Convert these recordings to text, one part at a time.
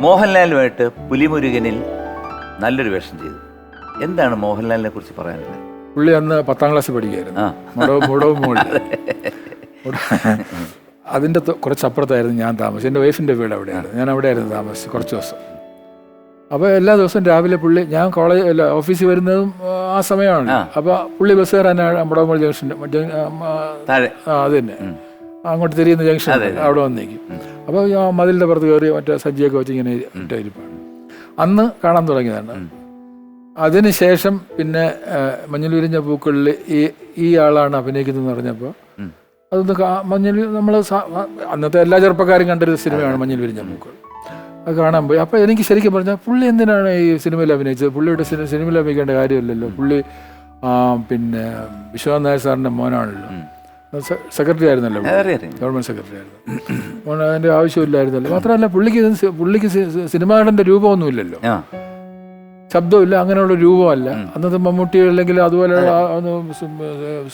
മോഹൻലാലുമായിട്ട് പുലിമുരുകനിൽ നല്ലൊരു വേഷം ചെയ്തു. എന്താണ് മോഹൻലാലിനെ കുറിച്ച് പറയാനുള്ളത്? പുള്ളി അന്ന് പത്താം ക്ലാസ് പഠിക്കുകയായിരുന്നു. മുടവ് മുടവ് മുകളിൽ അതിന്റെ കുറച്ചപ്പുറത്തായിരുന്നു ഞാൻ താമസിച്ചത്. എന്റെ വൈഫിന്റെ വീട് അവിടെയാണ് ഞാൻ അവിടെ ആയിരുന്നു താമസിച്ചത് കുറച്ച് ദിവസം. അപ്പോൾ എല്ലാ ദിവസവും രാവിലെ പുള്ളി ഞാൻ കോളേജ് അല്ല ഓഫീസിൽ വരുന്നതും ആ, സമയമാണ്. അപ്പോൾ പുള്ളി ബസ് കയറാനാണ് മുടവുമോൾ ജംഗ്ഷന്റെ അത് തന്നെ. അങ്ങോട്ട് തിരിയുന്ന ജംഗ്ഷൻ അവിടെ വന്നേക്കും. അപ്പോൾ ഞാൻ മതിലിന്റെ പുറത്ത് കയറി മറ്റേ സജ്ജിയൊക്കെ വെച്ച് ഇങ്ങനെ ഇരിപ്പാണ് അന്ന് കാണാൻ തുടങ്ങിയതാണ്. അതിനുശേഷം പിന്നെ ആ, മഞ്ഞൾ വിരിഞ്ഞ പൂക്കളിൽ ഈ ഈ ആളാണ് അഭിനയിക്കുന്നതെന്ന് പറഞ്ഞപ്പോൾ. അതൊന്ന് മഞ്ഞൾ നമ്മൾ അന്നത്തെ എല്ലാ ചെറുപ്പക്കാരും കണ്ടൊരു സിനിമയാണ് മഞ്ഞൾ വിരിഞ്ഞ പൂക്കൾ. അത് കാണാൻ പോയി. അപ്പോൾ എനിക്ക് ശരിക്കും പറഞ്ഞാൽ പുള്ളി എന്തിനാണ് ഈ സിനിമയിൽ അഭിനയിച്ചത്? പുള്ളിയുടെ സിനിമ സിനിമയിൽ അഭിനയിക്കേണ്ട കാര്യമില്ലല്ലോ. പുള്ളി പിന്നെ വിശ്വനാഥ് നായർ സാറിന്റെ മോനാണല്ലോ. സെക്രട്ടറി ആയിരുന്നല്ലോ. ഗവൺമെന്റ് സെക്രട്ടറി ആയിരുന്നു അതിന്റെ ആവശ്യമില്ലായിരുന്നല്ലോ. മാത്രമല്ല പുള്ളിക്ക് പുള്ളിക്ക് സിനിമാടന്റെ രൂപമൊന്നുമില്ലല്ലോ. ശബ്ദമില്ല അങ്ങനെയുള്ള രൂപമല്ല. അന്നത്തെ മമ്മൂട്ടി അല്ലെങ്കിൽ അതുപോലെയുള്ള ആ-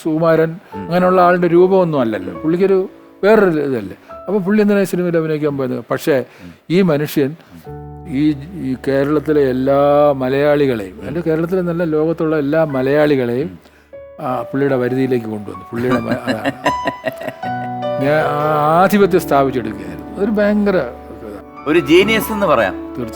സുകുമാരൻ അങ്ങനെയുള്ള ആളുടെ രൂപമൊന്നും അല്ലല്ലോ പുള്ളിക്കൊരു വേറൊരു ഇതല്ലേ. അപ്പോൾ പുള്ളി എന്തിനാ സിനിമയിൽ അഭിനയിക്കാൻ പോയത്? പക്ഷേ ഈ മനുഷ്യൻ ഈ ഈ കേരളത്തിലെ എല്ലാ മലയാളികളെയും എന്റെ കേരളത്തിലെ നല്ല ലോകത്തുള്ള എല്ലാ മലയാളികളെയും പുള്ളിയുടെ വരുതിയിലേക്ക് കൊണ്ടുവന്നു. പുള്ളിയുടെ ഞാൻ ആധിപത്യം സ്ഥാപിച്ചെടുക്കുകയായിരുന്നു. അതൊരു ഭയങ്കര ഒരു ജീനിയസ് എന്ന് പറയാം. തീർച്ചയായും.